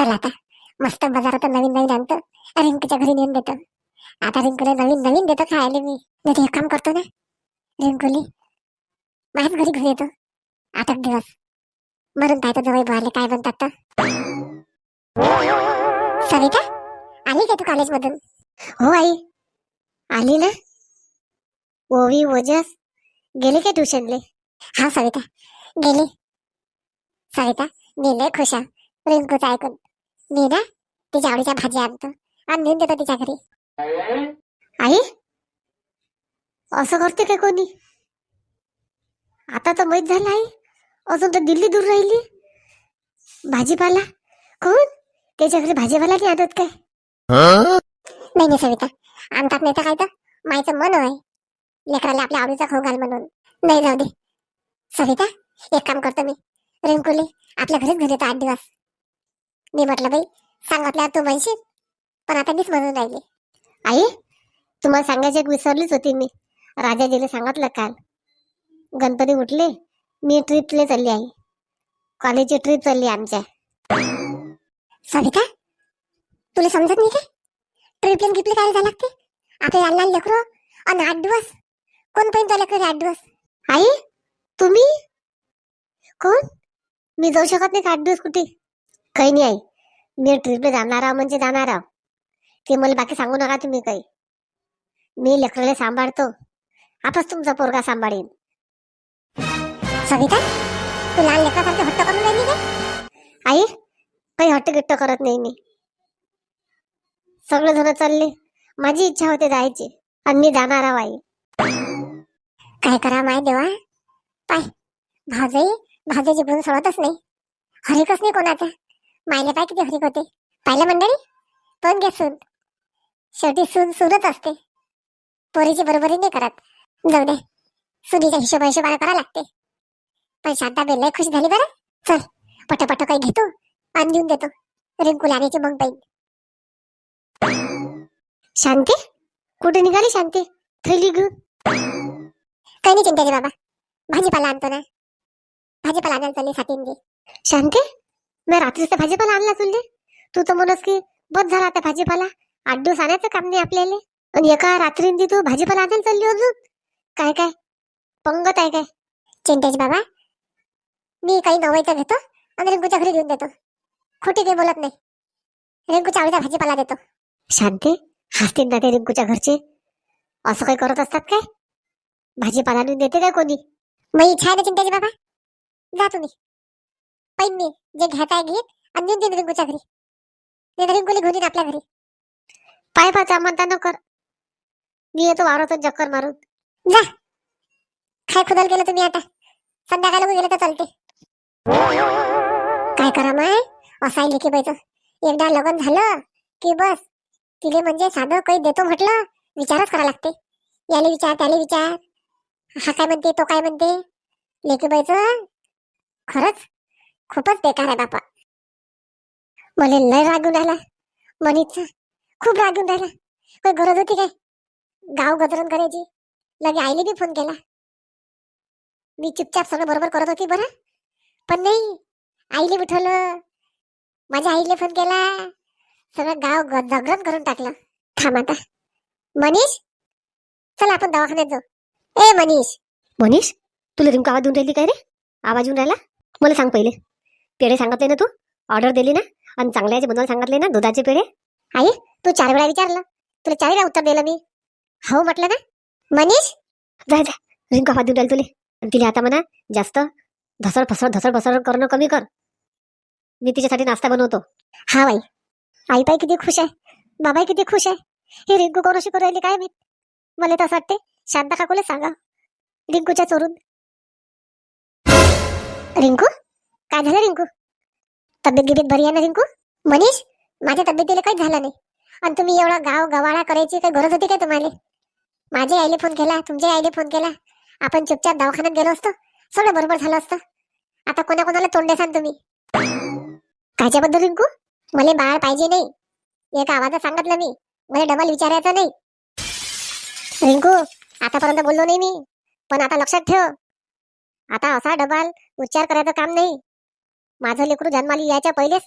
चल आता. मस्त बाजारात नवीन नवीन आणतो. रिंकूच्या घरी नेऊन देतो. आता रिंकूला नवीन नवीन देतो खायला मी. नाही एक काम करतो ना. रिंकूली माझ्याच घरी घरी येतो. आठ दिवस. मरून पाहतो जवळ बोलायला काय म्हणतात तर. सविता आली का तू कॉलेज मधून हो आई. आली ना. ओवी ओजस. गेले का ट्युशनले? हा सविता. गेली. सविता लय खुश रिंकूचं ऐकून. मी ना तिच्या आवडीच्या भाजी आणतो. आणि नेऊन देतो तिच्या घरी. आई असं करते का कोणी? आता तर माहीत झालं आई. अजून तर दिल्ली दूर राहिली. भाजीपाला? कोण? त्याच्या घरी भाजीपाला नाही आणत काय? नाही नाही सविता. आणतात नाही तर काय तर? मायचं मन आहे. लेकराला आपल्या आवडीचा खाऊ घाल म्हणून. नाही जाऊ दे. सविता एक काम करतो मी. रिंकुले आपल्या घरीच घरी येतो आठ दिवस. मी म्हटलं बाई सांगितल्यावर तू म्हणशील पण आता मीच म्हणून राहिली. आई तुम्हाला सांगायची एक विसरलीच होती मी. राजाजीला सांगितलं काल. गणपती उठले मी ट्रिपले चालली आहे कॉलेजची ट्रिप चालली आमच्या. सविता तुला समजत नाही का? ट्रिपले गिपले काय झालं लागते. आपले लहान लहान लेकरं आणि आठ दिवस कोण पण त्याला करे आठ दिवस आई तुम्ही? कोण? मी जाऊ शकत नाही का आठ दिवस कुठे? काही नाही आई. मी ट्रिपला जाणार आहो म्हणजे जाणार आहो. ते मला बाकी सांगू नका तुम्ही काही. मी लेकराला सांभाळतो. आपच तुमचा पोरगा सांभाळेन. सविता तू लहान लेकरासारखे हट्ट करून राहिली का आई काही हट्ट गिट्ट करत नाही मी. सगळे जण चालले माझी इच्छा होते जायची. आणि मी जाणार आहो आई. काय करा माय देवा? पाय. भाजई भाजेची गुण सोडतच नाही. हरिकच नाही कोणाचा. मायले पाय किती हरिक होते. पाहिलं मंडळी? पण घे सून. शेवटी सून सूनच असते. पोरीची बरोबरी नाही करत. जाऊ दे. सुनीच्या हिशोबा हिशोबाला करा लागते. पण शांता बेल लय खुश झाली बरं. चल पटापट काही घेतो आणि देऊन देतो. रिंकूला आणायची मग बाईन शांती? कुठे निघाली शांती? थैली घेऊन. काही नाही चिंताचे बाबा. भाजीपाला आणतो ना. भाजीपाला आणायला चालली सातीन शांती? मी रात्रीचा भाजीपाला आणला तुले. तू तर म्हणस की बस झाला आता भाजीपाला. आठ दिवस आणायचं काम नाही आपल्याला. आणि एका रात्री तू भाजीपाला आणायला चालली अजून. काय काय? पंगत आहे काय? चिंतेश बाबा. मी काही नवायचं घेतो आणि रिंकूच्या घरी देऊन देतो. खोटी काही बोलत नाही. रिंकूच्या आवडीचा भाजीपाला देतो. शांती हसतील ना ते रिंकूच्या घरचे. असं काही करत असतात काय? भाजीपाला नेऊन देते काय कोणी? मग इच्छा आहे ना चिंतेची बाबा? जा तुम्ही. पैन मी. जे आहे घेत आणि देऊन देईन रिंकूच्या घरी. नाही रिंकूला घेऊन येईन आपल्या घरी. पाय पाचा म्हणता न कर. मी येतो वावरातून चक्कर मारून. जा. काय खुदल गेलं तुम्ही आता. संध्याकाळला गेलं तर चालते. काय करा माय? असाय लेखी बायचं एकदा लग्न झालं की बस. तिले म्हणजे साधं काही देतो म्हटलं विचारच करा लागते. याले विचार त्याले विचार. हा काय म्हणते तो काय म्हणते? लेखी बायचं खरंच? खूपच बेकार आहे बापा. मला लय रागून राहिला. मनीचा खूप रागून राहिला. काही गरज होती काय? गाव गजरण करायची. लगे आईने बी फोन केला. मी चुपचाप सगळं बरोबर करत होती बरं. पण नाही आईले उठवलं. माझ्या आईले फोन केला. सगळं गाव ग- जागरण करून टाकलं. थांब आता. मनीष? चल आपण दवाखान्यात जाऊ. ए मनीष. मनीष तुला रिमका आवाज देऊन राहिली काय रे? आवाज येऊन राहिला? मला सांग पहिले. पेढे सांगितले ना तू? ऑर्डर दिली ना? आणि चांगल्याचे बनवायला सांगितले ना दुधाचे पेढे? आई तू चार वेळा विचारलं. तुला चार वेळा उत्तर दिलं मी. हो म्हटलं ना? मनीष? जा जा. रिंकू राहिली तुले. आणि तिला आता म्हणा जास्त धसड फसड धसड फसड करणं कमी कर. मी तिच्यासाठी नाश्ता बनवतो. हा बाई. आई बाई किती खुश आहे. बाबाई किती खुश आहे. हे रिंकू कोण अशी करू राहिली काय माहीत? मला तर असं वाटते शांता काकूला सांगा. रिंकूच्या चोरून. रिंकू? काय झालं रिंकू? तब्येत गिबेत बरी आहे ना रिंकू? मनीष माझ्या तब्येतीला काही झालं नाही. आणि तुम्ही एवढा गाव गवाळा करायची काही गरज होती काय तुम्हाला? माझ्या आईले फोन केला तुमच्या आईले फोन केला. आपण चुपचाप दवाखान्यात गेलो असतो. सगळं बरोबर झालं असतं. आता कोणाकोणाला तोंड देसान तुम्ही? कायच्याबद्दल रिंकू? मला बाळ पाहिजे नाही. एका आवाजात सांगितलं मी. मला डबल विचारायचं नाही. रिंकू आतापर्यंत बोललो नाही मी. पण आता लक्षात ठेव. आता असा डबल उच्चार करायचं काम नाही. माझं लेकरू जन्माला यायच्या पहिलेच.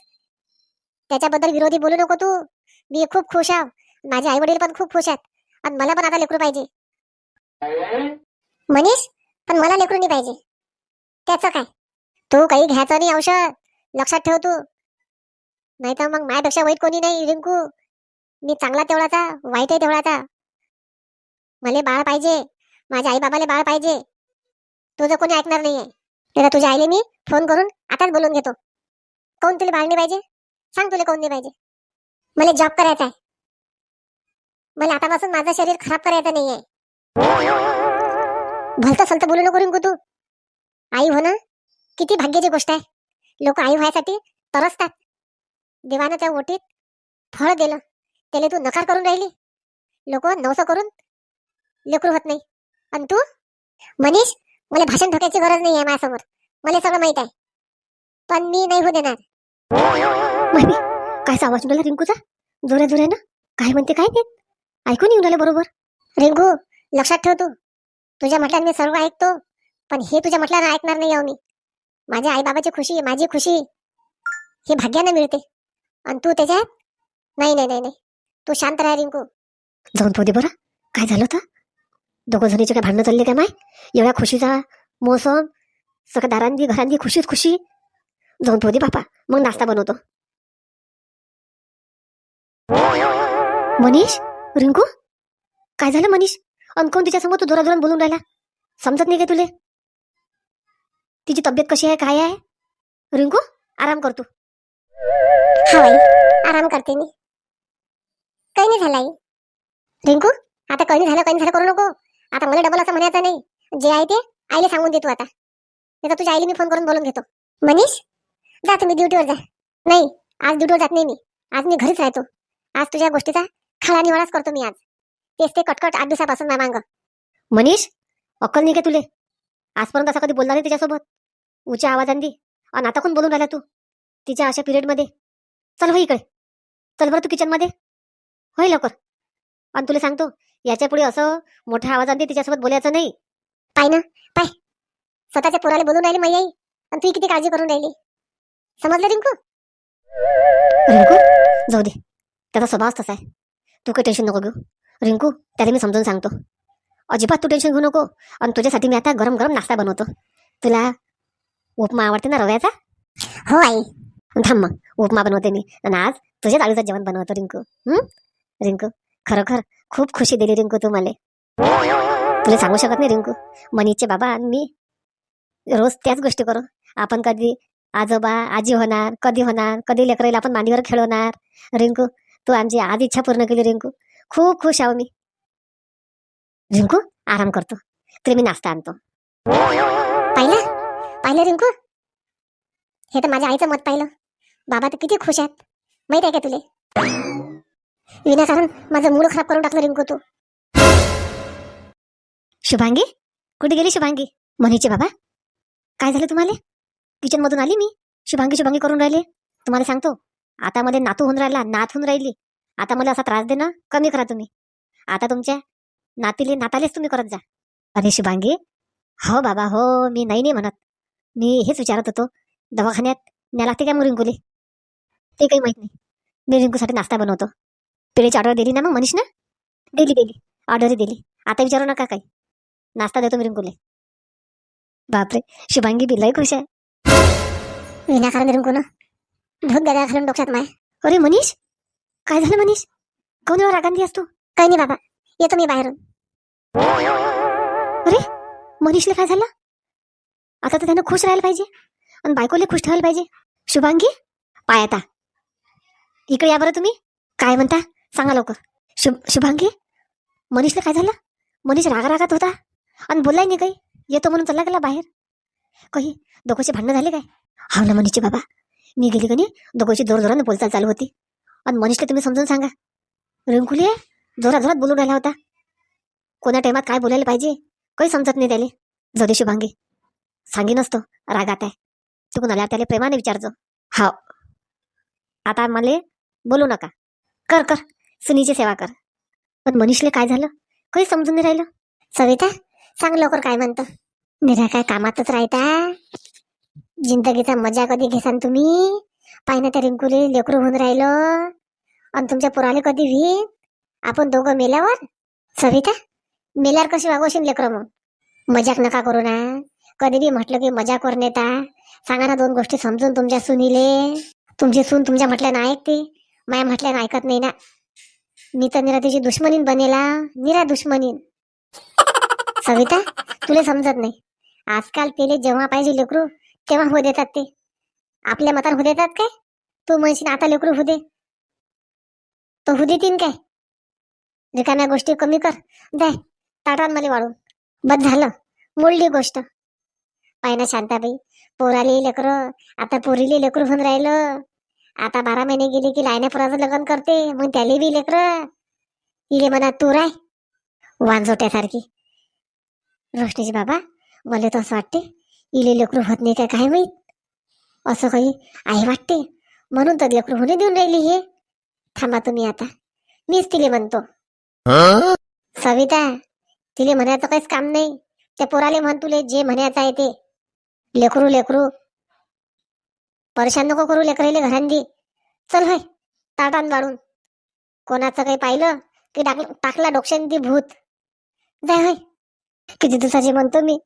त्याच्याबद्दल विरोधी बोलू नको तू. मी खूप खुश आहे. माझे आई वडील पण खूप खुश आहेत. आणि मला पण आता लेकरू पाहिजे. मनीष पण मला लेकरू नाही पाहिजे. त्याचं काय? तू काही घ्यायचं नाही औषध. लक्षात ठेव तू. नाही तर मग माझ्यापेक्षा वाईट कोणी नाही रिंकू. मी चांगला तेवढाचा वाईट आहे तेवढाचा. मला बाळ पाहिजे. माझ्या आई बाबाला बाळ पाहिजे. तुझं कोणी ऐकणार नाहीये. त्याला तुझ्या आईले मी फोन करून आताच बोलून घेतो. कोण तुला बाळणी नाही पाहिजे? सांग तुला कोण नाही पाहिजे. मला जॉब करायचा आहे. मला आतापासून माझं शरीर खराब करायचं नाहीये. भलतं सलतं बोलू नको रिंकू तू. आई होणं किती भाग्याची गोष्ट आहे. लोक आई व्हायसाठी तरसतात. देवानं त्या ओटीत फळ दिलं. त्याला तू नकार करून राहिली. लोक नवसं करून लेकरू होत नाही. आणि तू? मनीष मला भाषण ठोकायची गरज नाही आहे माझ्यासमोर. मला सगळं माहीत आहे. पण मी नाही होऊ देणार. काय आवाज उडाला रिंकूचा? जोऱ्या जोऱ्यानं काय म्हणते काय ते? ऐकून येऊन राहिलं बरोबर. रिंकू लक्षात ठेव तू. तुझ्या म्हटल्यानं मी सर्व ऐकतो पण हे तुझ्या म्हटल्यानं ऐकणार नाही आहो मी. माझ्या आई बाबाची खुशी माझी खुशी हे भाग्यानं मिळते. आणि तू त्याच्यात? नाही नाही नाही नाही. तू शांत राहा रिंकू. जाऊन पाहू दे बरं. काय झालं होतं? दोघं जणीचे काय भांडणं चालले काय माय? एवढ्या खुशीचा मोसम सगळं दारांदी घरांदी खुशीच खुशी. जाऊन पाहू दे बापा मग नाश्ता बनवतो. मनीष रिंकू? काय झालं मनीष? अन कोण तिच्यासमोर तू जोरा जोरात बोलून राहिला. समजत नाही का तुले? तिची तब्येत कशी आहे काय आहे? रिंकू आराम करतो आराम करते मी. काही नाही झालं आई. रिंकू? आता काही नाही झालं काही झालं करू नको. आता मला डबल असं म्हणायचं नाही. जे आहे ते आईला सांगून देतो आता. नाही तर तुझ्या आईला मी फोन करून बोलून घेतो. मनीष जा तुम्ही ड्युटीवर जा. नाही आज ड्युटीवर जात नाही मी. आज मी घरीच राहतो. आज तुझ्या गोष्टीचा खळा निवाडाच करतो मी आज. तेच ते कटकट आठ दिवसापासून ना मांग मनीष अक्कल नाही का तुले? आजपर्यंत असं कधी बोलला नाही तिच्यासोबत? उच्या आवाजांनी. आणि आता कोण बोलून राहिला तू? तिच्या अशा पिरियडमध्ये चल हो इकडे. चल बरं तू किचनमध्ये होय लवकर. आणि तुला सांगतो याच्यापुढे असं मोठ्या आवाजांनी तिच्यासोबत बोलायचं नाही. पाय ना पाय. स्वतःच्या पोराला बोलून राहिली माई आई आणि तू किती काळजी करून राहिली. समजलं रिंकू? रिंकू? जाऊ दे. त्याचा स्वभावच तसा आहे. तू काही टेन्शन नको घेऊ. रिंकू त्याला मी समजून सांगतो. अजिबात तू टेन्शन घेऊ नको. आणि तुझ्यासाठी मी आता गरम गरम नाश्ता बनवतो. तुला उपमा आवडते ना रव्याचा? हो आई. थांब मग. उपमा बनवते मी. आणि आज तुझ्याच आळूचं जेवण बनवतो रिंकू. हं? रिंकू खरोखर खूप खुशी दिली रिंकू तू मला तुला सांगू शकत नाही रिंकू मनीचे बाबा आणि मी रोज त्याच गोष्टी करू. आपण कधी आजोबा आजी होणार कधी होणार कधी लेकराला आपण मांडीवर खेळवणार. रिंकू तू आमची आज इच्छा पूर्ण केली रिंकू. खूप खुश आहो मी. रिंकू आराम करतो. तरी मी नाश्ता आणतो. पाहिलं? पाहिलं रिंकू? हे तर माझ्या आईचं मत पाहिलं. बाबा तर किती खुश आहेत. माहीत आहे का तुले? विनाकारण माझं मूड खराब करून टाकलं रिंकू तू. शुभांगी? कुठे गेली शुभांगी? मनीचे बाबा? काय झालं तुम्हाला? किचन मधून आली मी. शुभांगी शुभांगी करून राहिले. तुम्हाला सांगतो आता मध्ये नातू होऊन राहिला नात होऊन राहिली. आता मला असा त्रास देणं कमी करा तुम्ही. आता तुमच्या नातीले नातालेच तुम्ही करत जा. अरे शुभांगी हो बाबा हो मी नाही नाही म्हणत. मी हेच विचारत होतो दवाखान्यात न्या लागते काय मग रिंकूले? ते काही माहीत नाही. मी रिंकूसाठी नाश्ता बनवतो. पिढीची ऑर्डर दिली ना मग मनीष ना दिली. दिली ऑर्डरही दिली. आता विचारू नका काही. नाश्ता देतो मी रिंकूले बापरे. शुभांगी बी लय खुश आहे. विनाकारण रिंकू ना भूत गदा घालून डोक्यात माय. अरे मनीष! काय झालं मनीष? कोण रागांदी असतो काही नाही बाबा. येतो मी बाहेरून. मनीषला काय झालं? आता तर त्यानं खुश राहायला पाहिजे. आणि बायकोले खुश ठेवायला पाहिजे. शुभांगी पाय आता. इकडे या बरं तुम्ही. काय म्हणता? सांगा लवकर. शुभ शुभांगी? मनीषला काय झालं? मनीष रागा रागात होता आणि बोललाय नाही काही. येतो म्हणून चालला गेला बाहेर. काही दोघांचे भांडणं झाले काय? हा ना मनीषचे बाबा. मी गेली का नाही दोघांची जोरजोरानं बोलचाल चालू होती. आणि मनीषला तुम्ही समजून सांगा. रिंकुले जोरा जोरात बोलून राहिला होता. कोणा टायमात काय बोलायला पाहिजे? काही समजत नाही त्याले. जाऊ दे शुभांगी. सांगी नसतो रागात आहे. चुकून आल्यावर त्याला प्रेमाने विचारतो हाव. आता मला बोलू नका. कर कर. सुनीची सेवा कर. पण मनीषले काय झालं? काही समजून नाही राहिलं. सविता सांग लवकर काय म्हणतो? निरा काय कामातच राहता? जिंदगीचा मजा कधी घेसान तुम्ही? पाहिना त्या रिंकूले लेकरू होऊन राहिलं. आणि तुमच्या पुराले कधी व्ही आपण दोघं मेल्यावर? सविता मेल्यावर कशी वागवशील लेकरं मग? मजाक नका करू ना. कधी बी म्हटलं की मजाक करून येता सांगा ना दोन गोष्टी समजून तुमच्या सुनीले. तुमची सून तुमच्या म्हटल्या ना ऐकते. माया म्हटल्यानं ऐकत नाही ना. मी तर निरा तिची दुश्मनीन बनेला. निरा दुश्मनीन. सविता तुला समजत नाही. आजकाल तिले जेव्हा पाहिजे लेकरू तेव्हा हो देतात ते. आपल्या मतान हो देतात काय? तू म्हणशील आता लेकरू हो दे. तो हो देतीन काय? रिकाम्या गोष्टी कमी कर. दे ताटान मला वाढून बस झालं. मोडली गोष्ट. पाहिना शांताबाई. पोराले लेकरं आता पोरीले लेकरू होऊन राहिलं. आता बारा महिने गेले की लायण्या लग्न करते मग त्याले बी लेकरं. इले म्हणा तू राय वांजोट्यासारखी रोशनीचे बाबा मला तर असं वाटते इले लेकरू होत नाही काय काय माहीत असं काही आहे वाटते. म्हणून तर लेकरू होणे देऊन राहिली हे. थांबा तुम्ही आता. मीच तिले म्हणतो. सविता तिले म्हणायचं काहीच काम नाही. त्या पोराले म्हण तुले जे म्हणायचं आहे ते. लेकरू लेकरू परेशान नको करू लेकराले घरांदी चल होय ताटान वाढून. कोणाचं काही पाहिलं की टाक टाकला डोक्यान ती भूत. जाय होय. किती दिवसाची म्हणतो मी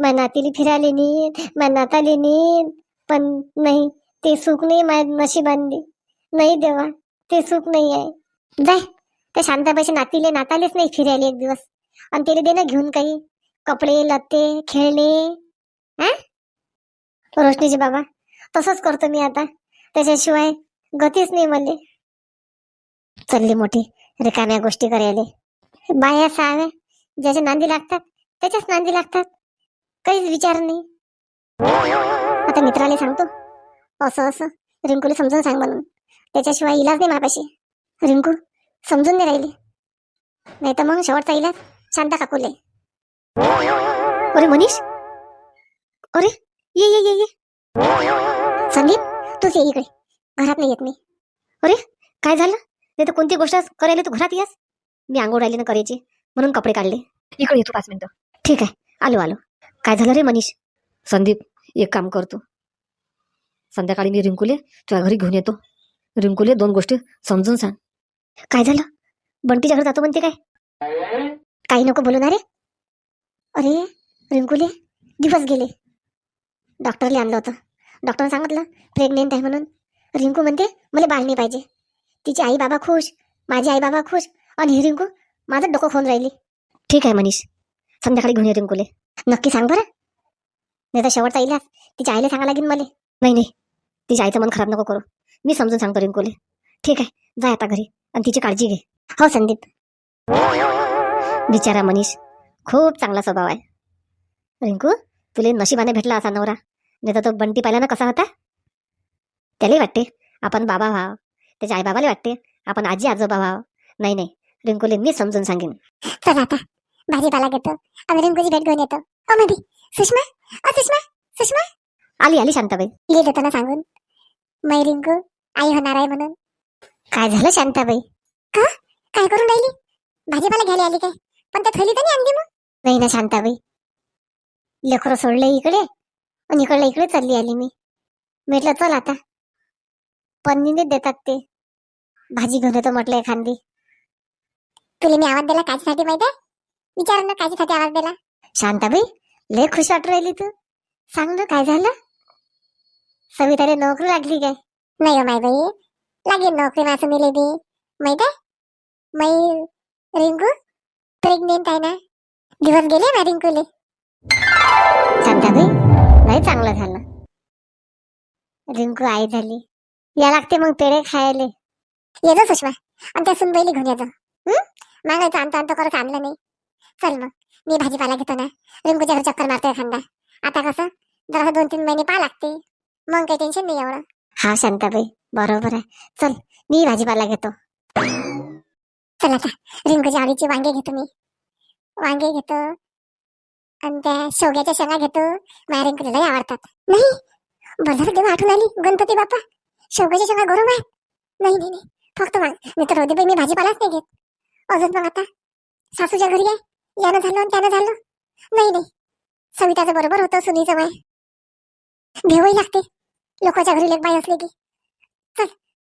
माझ्या नातीली फिरायला नेईन माझ्या नाताली नेईन पण नाही ते सुख नाही माझ्या नशिबांनी. नाही देवा ते सुख नाही आहे. जाय त्या शांताबाईच्या नातीले नातालेच नाही फिरायला एक दिवस. आणि तिला दे ना घेऊन काही कपडे लत्ते खेळणे हा रोशनीचे बाबा. तसंच करतो मी आता. त्याच्याशिवाय गतीच नाही मले चालली मोठी रिकाम्या गोष्टी करायला. बाया सहाव्या ज्याच्या नांदी लागतात त्याच्याच नांदी लागतात. काहीच विचार नाही. आता मित्राला सांगतो. असं असं रिंकूला समजून सांग म्हणून. त्याच्याशिवाय इलाज नाही मापाशी रिंकू समजून नाही राहिली. नाही तर मग शेवटचा इलाज शांता काकुले. अरे मनीष? अरे ये ये ये ये. संदीप तूच ये इकडे. घरात नाही येत मी. अरे काय झालं? नाही तर कोणती गोष्ट करायला तू घरात येस? मी आंघोळ राहिली ना करायची म्हणून कपडे काढले. इकडे येतो पाच मिनिटं. ठीक आहे आलो आलो. काय झालं रे मनीष? संदीप एक काम करतो संध्याकाळी मी रिंकूले तुझ्या घरी घेऊन येतो. रिंकूले दोन गोष्टी समजून सांग. काय झालं? बंटीच्या घरी जातो म्हणते काय? काही नको बोलू ना रे. अरे रिंकूले दिवस गेले. डॉक्टरने आणलं होतं. डॉक्टरने सांगितलं प्रेग्नेंट आहे म्हणून. रिंकू म्हणते मला बाळ नाही पाहिजे. तिचे आई बाबा खुश माझे आई बाबा खुश आणि ही रिंकू माझं डोकं खोन राहिली. ठीक आहे मनीष संध्याकाळी घेऊन ये रिंकूले. नक्की सांग बरं. नाही तर शेवटचा इलाज. तिच्या आईला सांगा लागेल मला. नाही नाही. तिच्या आईचं मन खराब नको करू. मी समजून सांगतो रिंकूले. ठीक आहे. जा आता घरी आणि तिची काळजी घे. हो संदीप. बिचारा मनीष खूप चांगला स्वभाव आहे. रिंकू तुले नशिबाने भेटला असा नवरा. नाही तर तो बंटी पाहिला ना कसा होता? त्यालाही वाटते. आपण बाबा व्हाव. त्याच्या आई बाबाला वाटते. आपण आजी आजोबा व्हाव. नाही नाही. रिंकूले मी समजून सांगेन. चल आता. भाजीपाला घेतो. आणि रिंकूची भेट घेऊन येतो. ओ मध्ये सुषमा? सुषमा? सुषमा? आली आली शांताबाई. येत होतो ना सांगून. मै रिंकू आई होणार आहे म्हणून. काय झालं शांताबाई? काय करून राहिली? भाजीपाला घ्यायला आली काय? पण त्या थैली तर नाही आणली मग? नाही ना शांताबाई. लेकरं सोडले इकडे. आणि इकडल्या इकडे चालली आली मी. म्हटलं चल आता. पन्नीने देतात ते. भाजी घेऊन येतो म्हटलं एखादी. तुला मी आवाज दिला कायच्यासाठी माहिती आहे? विचार ना कायच्यासाठी आवाज दिला. शांताबाई लय खुश वाटू राहिली तू. सांग ना काय झालं? सविताने नोकरी लागली काय? नाही हो माय बाई लागेल नोकरी माझं मिले बी माहीत आहे? मै रिंकू प्रेग्नेंट आहे ना? दिवस गेले ना रिंकूले? शांताबाई नाही चांगलं झालं. रिंकू आई झाली. या लागते मग पेढे खायले. येतो सुषमा आणि त्या सुनबाईला घेऊन येतो हं? मागायचं आणतो आणतो करत आणलं नाही. चल मग मी भाजीपाला घेतो ना. रिंकूच्या घरी चक्कर मारतोय खांदा आता कसं? जरा दोन तीन महिने पा लागते. मग काही टेन्शन नाही एवढं. हा शांताबाई बरोबर आहे. चल मी भाजीपाला घेतो. चल आता रिंकूच्या आवडीची वांगे घेतो मी. वांगे घेतो. आणि त्या शेवग्याच्या शेंगा घेतो. माझ्या रिंकूला लई आवडतात. नाही बरं झालं आठवण आली. गणपती बाप्पा. शेवग्याच्या शेंगा गरम आहेत नाही नाही नाही. फक्त मग. मी तर रोधी मी भाजीपालाच नाही घेत. अजून मग आता? सासूच्या घरी आहे. यानं झालं आणि त्यानं झालं. नाही नाही. सविताचं बरोबर होतं सुनीचं माय भेवही लागते. लोकांच्या घरी लेखबाई असले की. चल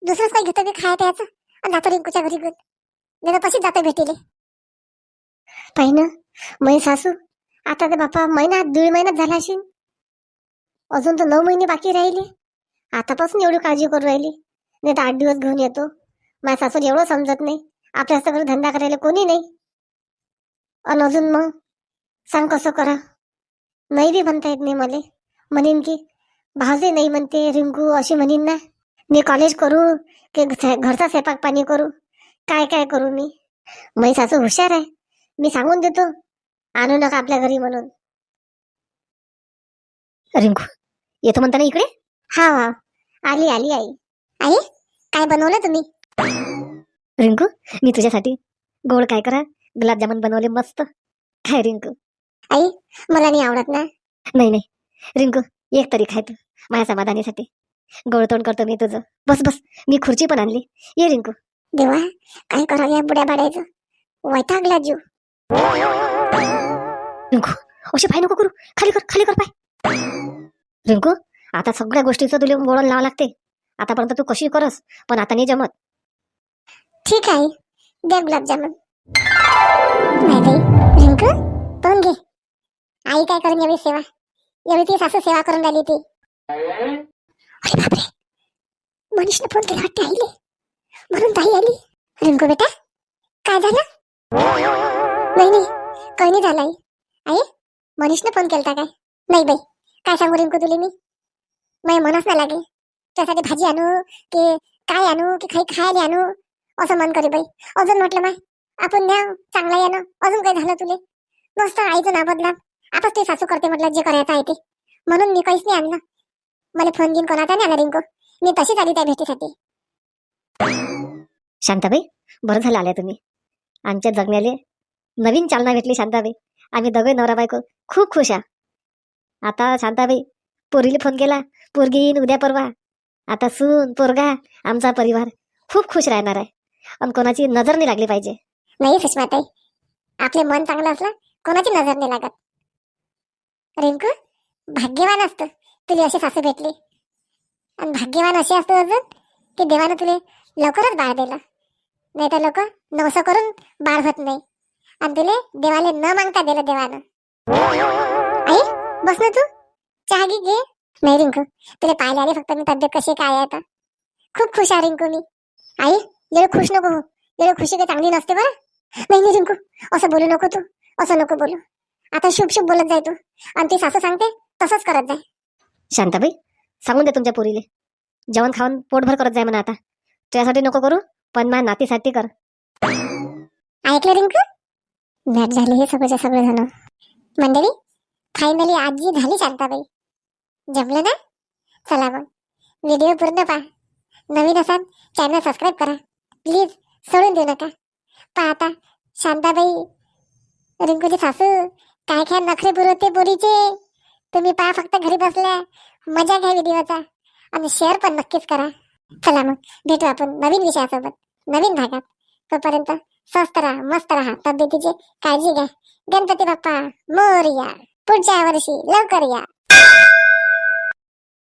दुसरंच काही घेतो मी खायचं याचं आणि जातो रिंकूच्या घरी घेऊन. मी तर तशीच जातो भेटीले. पाहिनं मै सासू आता तर बापा महिना दीड महिन्यात झाला असेल. अजून तर नऊ महिने बाकी राहिले. आतापासून एवढी काळजी करू राहिली. नाही तर आठ दिवस घेऊन येतो. माझ्या सासूर एवढं समजत नाही. आपल्या सगळं धंदा करायला कोणी नाही. आणि अजून मग? सांग कसं करा? नाही बी म्हणता येत नाही मला. म्हणेन की भावजे नाही म्हणते रिंकू अशी म्हणेन ना. मी कॉलेज करू की घरचा स्वयंपाक पाणी करू. काय काय करू मी? मै सासू हुशार आहे. मी सांगून देतो. आणू नका आपल्या घरी म्हणून. रिंकू येतो म्हणता ना इकडे? हा हा. आली आली आई. काय बनवलं तुम्ही? रिंकू मी तुझ्यासाठी गोड काय करा? गुलाबजामुन बनवले मस्त. काय रिंकू? मला नाही आवडत ना. नाही नाही. रिंकू एक तरी खाय तू माझ्या समाधानीसाठी. गोड तोंड करतो मी तुझं. बस बस. मी खुर्ची पण आणली. ये रिंकू. देवा काय करावं या बुड्या बाडायचं वैतागला जीव. रिंकू अशी पाय नको करू. खाली कर खाली कर पाय. रिंकू आता सगळ्या गोष्टीचं तुला वळण लावा लागते. आतापर्यंत तू कशी करस पण आता नाही जमत. ठीक आहे. द्या गुलाबजामुन. नाही बाई रिंकू पाहून घे. आई काय करून एवढी सेवा? एवढी ती सासू सेवा करून राहिली ती. अरे बापरे. मनीषने फोन केला वाटते आईले. म्हणून ताई आली. रिंकू बेटा काय झालं? नाही नाही काही नाही झालं आई. आई मनीषने फोन केलता काय? नाही बाई काय सांगू रिंकू तुले मी? माझ्या मनच नाही लागे त्यासाठी भाजी आणू की काय आणू की काही खायला आणू? असं मन करे बाई. अजून म्हटलं माय आपण न्या चांगला या ना? अजून काय झालं तुले? मस्त आईचं नाव बदला आताच ते सासू करते म्हटलं जे करायचं आहे ते. म्हणून मी काहीच नाही आणलं. मला फोन घेऊन कोणाचा नाही आला रिंकू. मी तशीच आली त्या भेटीसाठी. शांताबाई बरं झालं आल्या तुम्ही. आमच्या जगण्याले नवीन चालना भेटली शांताबाई. आम्ही दोघे नवरा बायको खूप खुश आहे. आता शांताबाई पोरीला फोन केला. पोरगी येईन उद्या परवा. आता सून पोरगा आमचा परिवार खूप खुश राहणार आहे. आणि कोणाची नजर नाही लागली पाहिजे. नाही सुषमाताई आपले मन चांगलं असलं कोणाची नजर नाही लागत. रिंकू भाग्यवान असतं. तुला अशी सासू भेटली. आणि भाग्यवान असे असतो अजून की देवानं तुले लवकरच बाळ दिलं. नाही तर लोक नवसं करून बाळ होत नाही. आणि तुले देवाले न मागता दिलं देवानं. आई बस ना तू. चहा घे घे. नाही रिंकू तुला पाहायला आली फक्त मी तब्येत कशी काय आहे आता? खूप खुश आहे रिंकू मी. आई एवढं खुश नको हो खुशी काही चांगली नसते बरं. नाही नाही रिंकू असं बोलू नको तू असं नको बोलू. आता शुभ शुभ बोलत जाय तू. आणि ती सासू सांगते तसंच करत जाय. शांताबाई सांगून दे तुमच्या पोरीले. जेवण खाऊन पोटभर करत जाय म्हणा आता. तुझ्यासाठी नको करू पण माझ्या नातीसाठी कर. ऐकलं रिंकू? मॅच झाली हे सगळं सगळं झालं मंडळी फायनली आजी झाली शांताबाई. जमलं ना? चला मग. व्हिडिओ पूर्ण पहा. नवीन असाल चॅनल सबस्क्राईब करा. प्लीज सोडून देऊ नका. पहा आता शांताबाई रिंकूची सासू काय काय नखरे पुरवते पोरीचे? तुम्ही पहा फक्त घरी बसल्या मजा घ्या व्हिडिओचा आणि शेअर पण नक्कीच करा. चला मग भेटू आपण नवीन विषयासोबत नवीन भागात. तोपर्यंत स्वस्त राहा मस्त राहा. तब्येतीची काळजी घ्या. गणपती बाप्पा मोरया. पुढच्या वर्षी लवकर या.